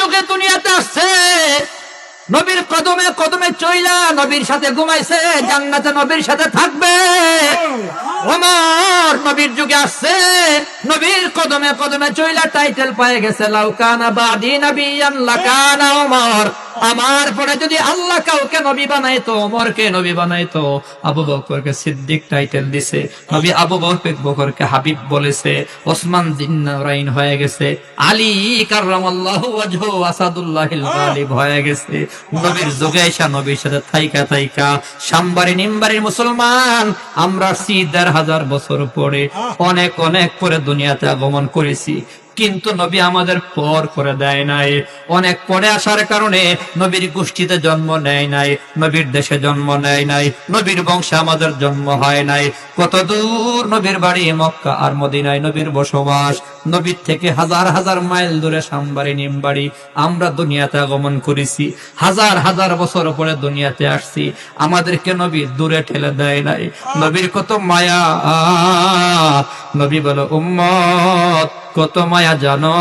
যুগে দুনিয়াতে আসছে। নবীর কদমে কদমে চইলা নবীর সাথে ঘুমাইছে, জান্নাতে নবীর সাথে থাকবে। ওমর নবীর যুগে আসছে, নবীর কদমে কদমে চইলা টাইটেল পায়ে গেছে লাউকানা বাদি নবিয়ান লাকানা ওমর। আমার পরে যদি আল্লাহ কাউকে নবী বানাইতো, ওমরকে নবী বানাইতো, আবু বকরকে সিদ্দিক টাইটেল দিছে, নবী আবু বকর বকরকে হাবিব বলেছে, ওসমান জিন্নারাইন হয়ে গেছে, আলী ওয়াজহু আসাদুল্লাহিল গালিব হয়ে গেছে। নবীর নবীর সাথে থাইকা থাইকা মুসলমান, আমরা হাজার বছর পরে, অনেক অনেক পরে দুনিয়াতে আগমন করেছি। কিন্তু নবী আমাদের পর করে দেয় নাই। অনেক পরে আসার কারণে নবীর গোষ্ঠীতে জন্ম নেয় নাই, নবীর দেশে জন্ম নেয় নাই, নবীর বংশে আমাদের জন্ম হয় নাই। কত দূর নবীর বাড়ি, মক্কা আর মদিনায় নবীর বসবাস। নবীর থেকে হাজার হাজার মাইল দূরে সামবাড়ি নিমবাড়ি। আমরা দুনিয়াতে আগমন করেছি, হাজার হাজার বছর পরে দুনিয়াতে আসছি। আমাদেরকে নবী দূরে ঠেলে দেয় নাই। নবীর কত মায়া। নবী বলো, উম্মত কত মায়া জানো?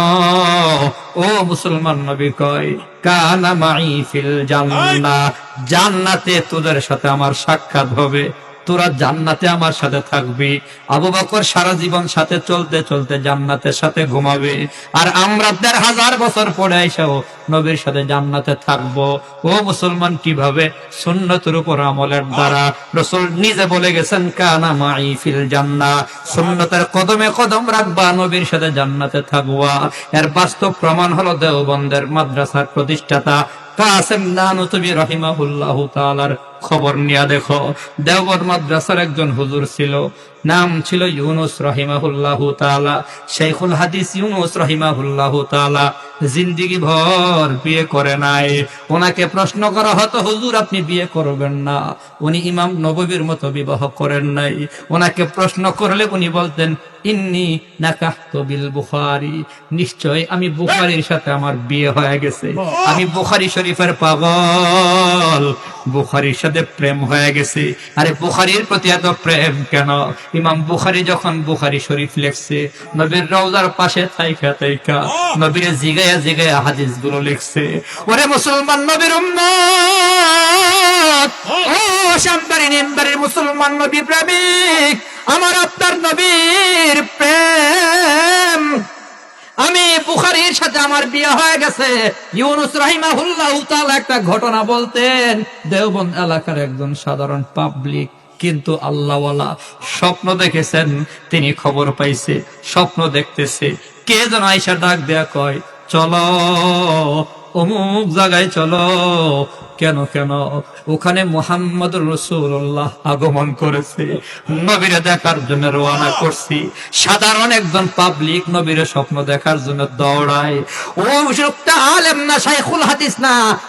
ও মুসলমান নবী কয় কানা মাই ফিল জান্নাহ। জান্নাতে তোদের সাথে আমার সাক্ষাৎ হবে। তোরা জান্নাতে আমার সাথে থাকবি। আবু বকর সারা জীবন সাথে চলতে চলতে জান্নাতের সাথে ঘুমাবে। আর আমরা দেড় হাজার বছর পরে এসেও নবীর সাথে জান্নাতে থাকব। ও মুসলমান, কীভাবে? সুন্নতের উপর আমলের দ্বারা। রসুল নিজে বলে গেছেন, কানা মাই ফিল জান্না সুন্নতের কদমে কদম রাখবা, নবীর সাথে জান্নাতে থাকবা। এর বাস্তব প্রমাণ হলো দেওবন্দের মাদ্রাসার প্রতিষ্ঠাতা কাসেম নানুতবি রহিমাহুল্লাহ তাআলার খবর নিয়া দেখো। দেওবর মাদ্রাসার একজন হুজুর ছিল, নাম ছিল ইউনুস রহিমাহুল্লাহ তাআলা। শেখুল হাদিস ইউনুস রহিমাহুল্লাহ তাআলা। জিন্দিগি ভর বিয়ে করে নাই। ওনাকে প্রশ্ন করা হতো, হুজুর, আপনি বিয়ে করবেন না। উনি ইমাম নববীর মতো বিবাহ করেন নাই। ওনাকে প্রশ্ন করলে উনি বলতেন ইন্নি নাকাহতু বিল বুখারী নিশ্চয় আমি বুখারীর সাথে আমার বিয়ে হয়ে গেছে। আমি বুখারী শরীফের পাগল। বুখারীর সাথে প্রেম হয়ে গেছে। আরে বুখারীর প্রতি এত প্রেম কেন? ইমাম বুখারী যখন বুখারী শরীফ লিখছে, নবীর রওজার পাশে থাইকা থাইকা নবীর জিগায়া জিগায়া হাদিসগুলো লিখছে, ওরে মুসলমান নবীর উম্মত! ও শামবাড়ি মুসলমান নবী প্রেমিক, আমার আপনার নবীর প্রেম। আমি বুখারীর সাথে আমার বিয়ে হয়ে গেছে। ইউনুস রাহিমাহুল্লাহ তাআলা একটা ঘটনা বলতেন, দেওবন্দ এলাকার একজন সাধারণ পাবলিক, কিন্তু আল্লাহওয়ালা স্বপ্ন দেখেছেন, তিনি খবর পাইছে, স্বপ্ন দেখতেছে। কে যেন আইসা ডাক দেয়া কয়, চলো অমুক জায়গায় চলো। কেন কেন? ওখানে মোহাম্মদ রসুল্লাহ আগমন করেছে। নবীরে দেখার জন্য রওনা করছি। সাধারণ একজন পাবলিক নবীরে স্বপ্ন দেখার জন্য দৌড়ায়। ও লোকটা আলেম না, শাইখুল হাদিস না।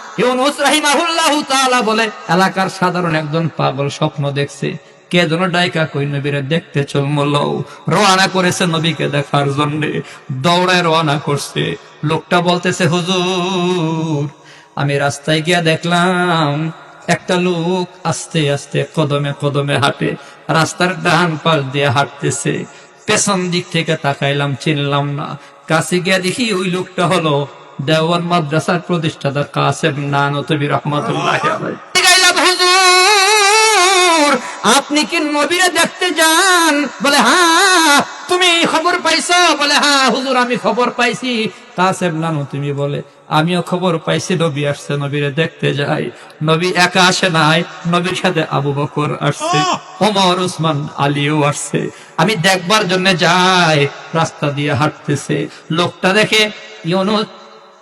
বলে, এলাকার সাধারণ একজন পাগল স্বপ্ন দেখছে। কে যেন ডাইকা কই নবীরে দেখতে চল মল্লাও রওনা করেছে নবীকে দেখার জন্য। দৌড়ায় রওনা করছে। লোকটা বলতেছে, হুজুর, আমি রাস্তায় গিয়া দেখলাম একটা লোক আস্তে আস্তে কদমে কদমে হাঁটে, রাস্তার ডান পাশ দিয়ে হাঁটতেছে। পেছন দিক থেকে তাকাইলাম, চিনলাম না। কাছে গিয়া দেখি ওই লোকটা হলো দেওয়ান মাদ্রাসার প্রতিষ্ঠাতা কাসেম নানতবি রহমাতুল্লাহ আপনি কি নবীরে দেখতে যান? বলে হ্যাঁ তুমি খবর পাইছো? বলে হ্যাঁ হুজুর আমি খবর পাইছি। নানু তুমি বলে আমিও খবর পাইছি নবী আসছে নবীরে দেখতে যাই। নবী একা আসে নাই নবীর সাথে আবু বকর আসছে ওমর উসমান আলীও আসছে। আমি দেখবার জন্য যাই রাস্তা দিয়ে হাঁটতেছে। লোকটা দেখে ইউনুস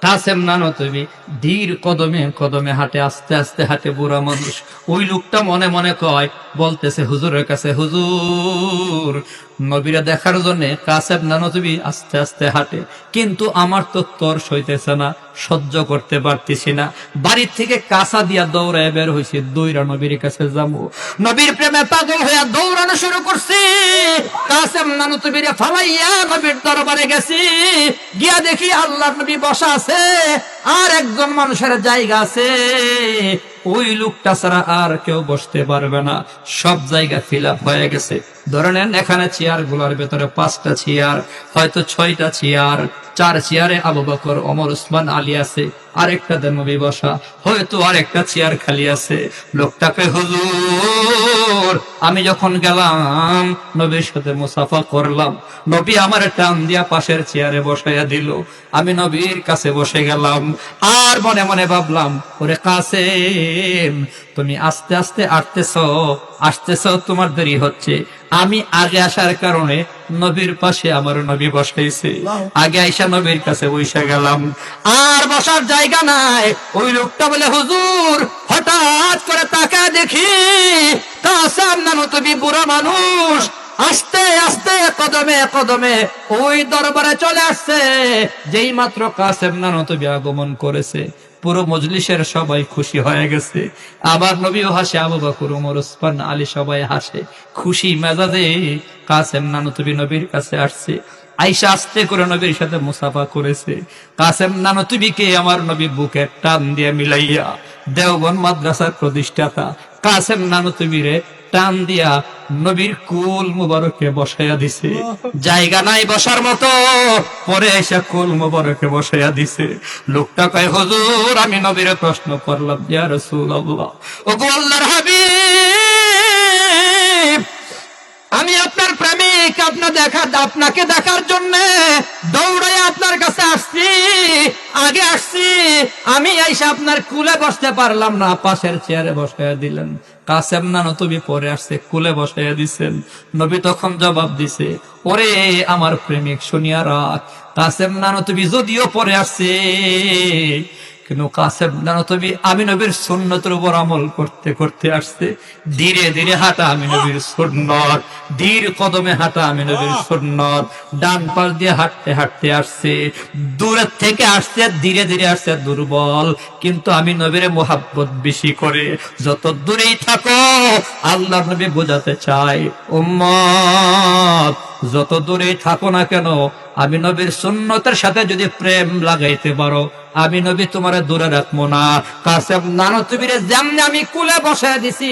কাসেম নানো তুমি ধীর কদমে কদমে হাঁটে আস্তে আস্তে হাঁটে বুড়া মানুষ। ওই লোকটা মনে মনে কয় বলতেছে হুজুরের কাছে হুজুর নবীরা দেখার জন্য কাসেম নানো তুমি আস্তে আস্তে হাঁটে। কিন্তু আমার তো তর সইতেছে না, সহ্য করতে পারতেছি না। বাড়ির থেকে কাঁচা দিয়া দৌড়ায় বের হয়েছে দৌড়া নবীর কাছে যাব। নবীর প্রেমে পাগল হইয়া দৌড়ানো শুরু করছি। কাসেম নানু ফালাইয়া নবীর দরবারে গেছি। গিয়া দেখি আল্লাহ নবী বসা আছে, আর একজন মানুষের জায়গা আছে। ওই লোকটা ছাড়া আর কেউ বসতে পারবে না। সব জায়গা ফিল হয়ে গেছে। ধরে নেন, এখানে চেয়ারগুলার ভেতরে পাঁচটা চেয়ার হয়তো ছয়টা চেয়ার চার চেয়ারে আবু বকর অমর উসমান, আলী আছে। আরেকটা নবী বসা। হয়তো আরেকটা চেয়ার খালি আছে। লোকটাকে হুজুর আমি যখন গেলাম নবীর সাথে মুসাফা করলাম। নবী আমার টান দিয়া পাশের চেয়ারে বসাইয়া দিল। আমি নবীর কাছে বসে গেলাম। আর মনে মনে ভাবলাম ওরে কাসেম তুমি আস্তে আস্তে আসতেছ আসতেছ তোমার দেরি হচ্ছে। আমি আগে আসার কারণে নবীর পাশে আমার নবী বসাইছে। আগে আইসা নবীর কাছে বসে গেলাম। আর বসার জায়গা নাই। ওই লোকটা বলে, হুজুর, হঠাৎ করে তাকা দেখি তুমি বুড়া মানুষ আস্তে আস্তে কদমে কদমে ওই দরবারে চলে আসছে। যেই মাত্র কাসেম নানো তুমি আগমন করেছে, পুরো মজলিসের সবাই খুশি হয়ে গেছে। আবার নবীও হাসে, আবু বকর, ওমর, ওসমান, আলী সবাই হাসে। খুশি মেজাজে কাসেম নানু তুমি নবীর কাছে আসছে। আইসা আস্তে করে নবীর সাথে মুসাফা করেছে। কাসেম নানু তুমি কে? আমার নবী বুকে টান দিয়ে মিলাইয়া দেওবন মাদ্রাসার প্রতিষ্ঠাতা। কাসেম নানু তুমি রে টান দিয়া নবীর কুল মুবারকে বসাইয়া দিছে। জায়গা নাই বসার মতো পরে এসে কুল মুবারকে বসাইয়া দিছে। লোকটা কয় হুজুর আমি নবীর প্রশ্ন করলাম ইয়া রাসূলুল্লাহ। ওগো আল্লাহর হাবিব আমি দেখা, আপনাকে দেখার জন্য দৌড়ে আপনার কাছে আসছি, আগে আসছি, আমি এসে আপনার কুলে বসতে পারলাম না, পাশের চেয়ারে বসাইয়া দিলেন। কাসেম পরে আসছে, কুলে বসাইয়া দিছেন। নবী তখন জবাব দিছে, ওরে আমার প্রেমিক, শুনিয়া রাখ। কাসেম না নবী যদিও পরে আসছে কিন্তু কাসেম জানো তুমি আমি নবীর সুন্নতের উপর আমল করতে করতে আসছে। ধীরে ধীরে হাঁটা আমি নবীর সুন্নত। ধীর কদমে হাঁটা আমি নবীর সুন্নত। ডান পাশ দিয়ে হাঁটতে হাঁটতে আসছে। দূরের থেকে আসছে, ধীরে ধীরে আসছে, দুর্বল। কিন্তু আমি নবীর মোহাব্বত বেশি করে। যত দূরেই থাকো আল্লাহ নবী বোঝাতে চাই উম্মত, যত দূরেই থাকো না কেন আমি নবীর সুন্নতের সাথে যদি প্রেম লাগাইতে পারো আমি নবী তোমার দূরে রাখব না। কাসেম নানো তুমি যেমনি আমি কুলে বসে দিছি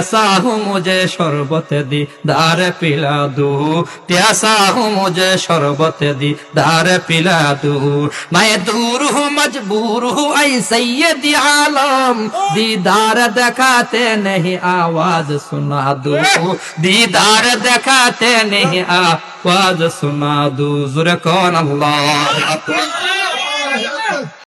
प्यासा हूँ मुझे शरबत दी दार पिला दो प्यासा हूँ मुझे शरबत दी दार पिला दो मैं दूर हूँ मजबूर हूँ ऐ सैयद आलम दीदार दिखाते नहीं आवाज सुना दो दीदार दिखाते नहीं आवाज सुना दो जुर कौन अल्लाह